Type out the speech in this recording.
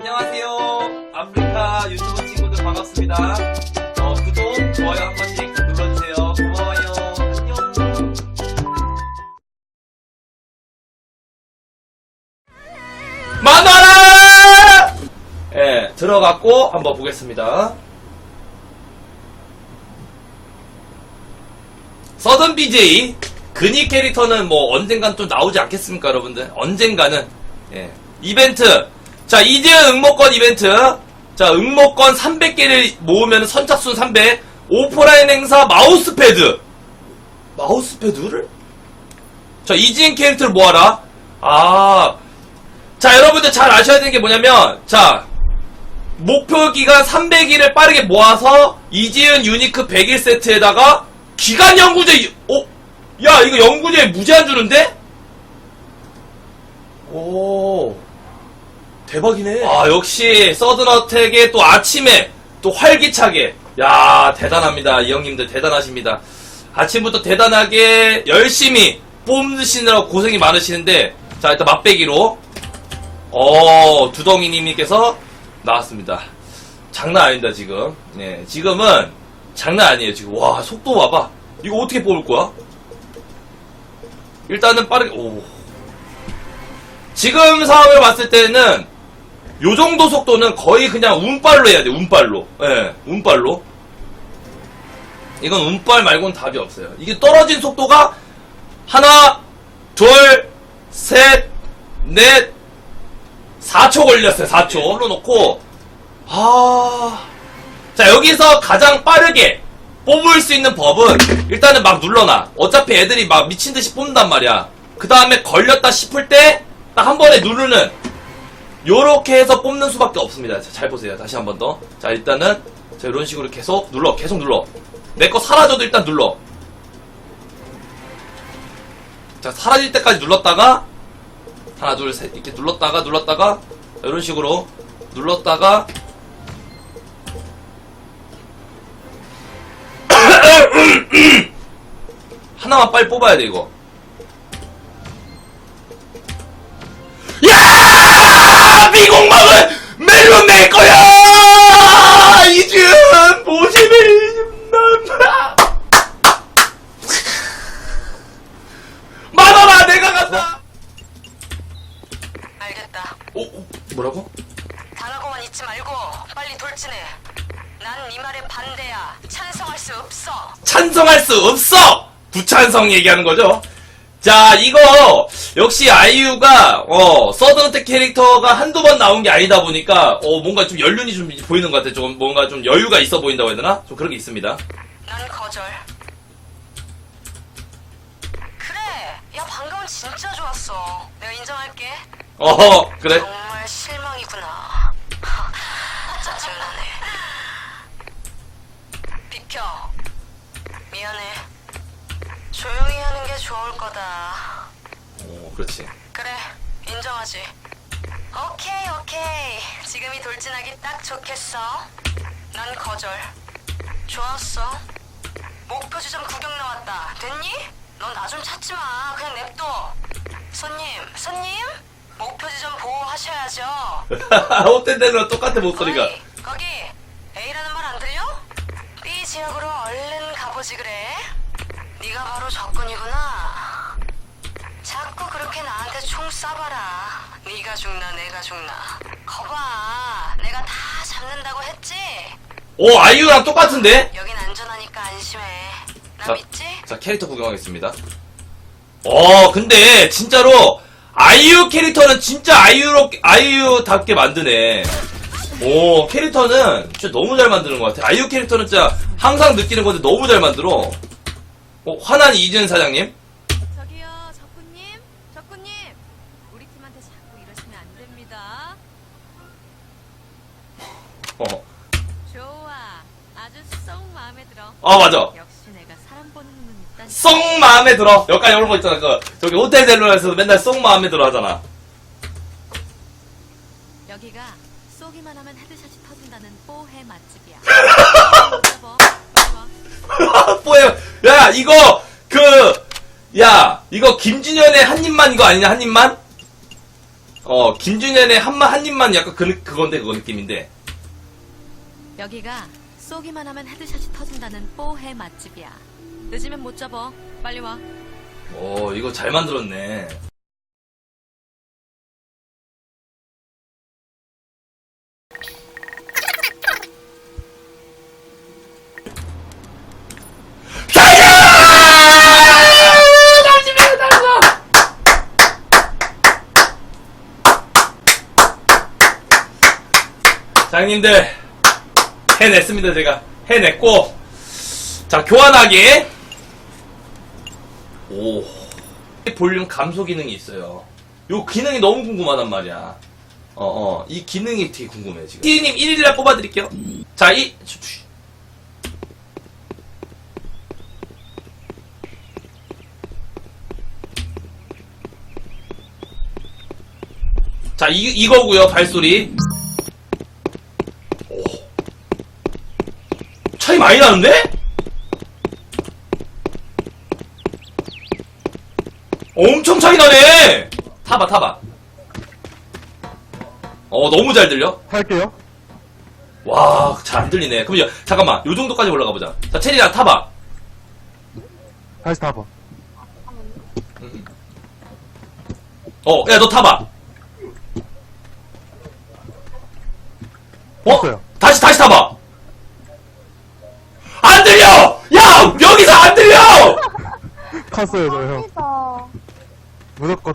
안녕하세요. 아프리카 유튜브 친구들 반갑습니다. 어, 구독, 좋아요 한 번씩 눌러주세요. 고마워요. 안녕. 만화라! 예, 들어갔고 한번 보겠습니다. 서든 BJ 근위 캐릭터는 뭐 언젠간 또 나오지 않겠습니까, 여러분들? 언젠가는 예. 이벤트. 자, 이재은 응모권 이벤트. 자, 응모권 300개를 모으면 선착순 300. 오프라인 행사 마우스패드. 마우스패드를? 자, 이지은 캐릭터를 모아라. 아. 자, 여러분들 잘 아셔야 되는 게 뭐냐면, 자, 목표 기간 300일을 빠르게 모아서 이지은 유니크 100일 세트에다가 기간 연구제, 어? 야, 이거 연구제 무제한 주는데? 오. 대박이네. 아, 역시, 서든어택의 또 아침에 또 활기차게. 야, 대단합니다. 이 형님들 대단하십니다. 아침부터 대단하게 열심히 뽑으시느라 고생이 많으시는데, 자, 일단 맛배기로. 어, 두덩이님께서 나왔습니다. 장난 아닙니다, 지금. 네, 지금은 장난 아니에요, 지금. 와, 속도 봐봐. 이거 어떻게 뽑을 거야? 일단은 빠르게, 오. 지금 상황을 봤을 때는 요 정도 속도는 거의 그냥 운빨로 해야 돼, 운빨로. 예, 운빨로. 이건 운빨 말고는 답이 없어요. 이게 떨어진 속도가 하나, 둘, 셋, 넷, 4초 걸렸어요, 4초. 올려놓고, 아. 자, 여기서 가장 빠르게 뽑을 수 있는 법은 일단은 막 눌러놔. 어차피 애들이 막 미친 듯이 뽑는단 말이야. 그 다음에 걸렸다 싶을 때 딱 한 번에 누르는 요렇게 해서 뽑는 수밖에 없습니다. 자, 잘 보세요. 다시 한 번 더. 자, 일단은 자, 이런 식으로 계속 눌러. 계속 눌러. 내 거 사라져도 일단 눌러. 자, 사라질 때까지 눌렀다가 하나, 둘, 셋 이렇게 눌렀다가 눌렀다가 이런 식으로 눌렀다가 하나만 빨리 뽑아야 돼 이거. 알겠다. 오, 오 뭐라고? 당하고만 있지 말고 빨리 돌진해. 난 네 말에 반대야. 찬성할 수 없어. 찬성할 수 없어! 부찬성 얘기하는 거죠. 자, 이거, 역시 아이유가, 어, 서든어택 캐릭터가 한두 번 나온 게 아니다 보니까, 어, 뭔가 좀 연륜이 좀 보이는 것 같아. 좀, 뭔가 좀 여유가 있어 보인다고 해야 되나? 좀 그런 게 있습니다. 난 거절. 그래. 야 방금은 진짜 좋았어. 내가 인정할게. 어허, 그래. 정말 실망이구나. 짜증나네. 비켜. 미안해. 조용히 하는 게 좋을 거다. 어, 그렇지. 그래, 인정하지. 오케이, 오케이. 지금이 돌진하기 딱 좋겠어. 난 거절. 좋았어. 목표 지점 구경 나왔다. 됐니? 넌 나 좀 찾지 마. 그냥 냅둬. 손님, 손님? 목표 지점 보호하셔야죠. 호텔 데는 똑같아, 목소리가. 어이, 거기 A라는 말 안 들려? B 지역으로 얼른 가보지 그래. 네가 바로 적군이구나. 자꾸 그렇게 나한테 총 쏴봐라. 네가 죽나 내가 죽나. 거봐, 내가 다 잡는다고 했지. 오, 아이유랑 똑같은데? 여긴 안전하니까 안심해. 나 자, 믿지? 자, 캐릭터 구경하겠습니다. 어, 근데, 진짜로, 아이유 캐릭터는 진짜 아이유로, 아이유답게 만드네. 오, 캐릭터는 진짜 너무 잘 만드는 것 같아. 아이유 캐릭터는 진짜 항상 느끼는 건데 너무 잘 만들어. 어, 화난 이준 사장님? 저기요, 적군님, 적군님, 우리 팀한테 자꾸 이러시면 안 됩니다. 어. 좋아, 아주 쏙 마음에 들어. 아, 맞아. 역시 내가 사람 보는 눈 있다니. 쏙 마음에 들어. 여기까지 오는 거 있잖아. 그, 저기 호텔 델로에서 맨날 쏙 마음에 들어 하잖아. 여기가 쏘기만 하면 헤드샷이 터진다는 뽀해 맛집이야. 여보, 빨리 와. 뭐야? 야, 이거, 그, 야, 이거 김준현의 한 입만 이거 아니냐, 한 입만? 어, 김준현의 한마, 한 입만 약간 그, 느- 그건데, 그거 느낌인데. 여기가 쏘기만 하면 헤드샷이 터진다는 뽀해 맛집이야. 늦으면 못 잡어. 빨리 와. 오, 이거 잘 만들었네. 장님들 해냈습니다 제가. 해냈고 자 교환하기 오. 볼륨 감소 기능이 있어요. 요 기능이 너무 궁금하단 말이야. 어어. 이 기능이 되게 궁금해 지금. T님 1일날 뽑아드릴게요. 자이 자, 이, 이거고요 발소리. 오. 차이 많이 나는데? 엄청 차이 나네! 타봐, 타봐. 어, 너무 잘 들려? 할게요. 와, 잘 안 들리네. 그럼, 야, 잠깐만. 요 정도까지 올라가 보자. 자, 체리랑 타봐. 다시 타봐. 어, 야, 너 타봐. 어? 탔어요. 다시, 다시 타봐. 안 들려! 야! 여기서 안 들려! 탔어요, 저 형. 어디서 무조건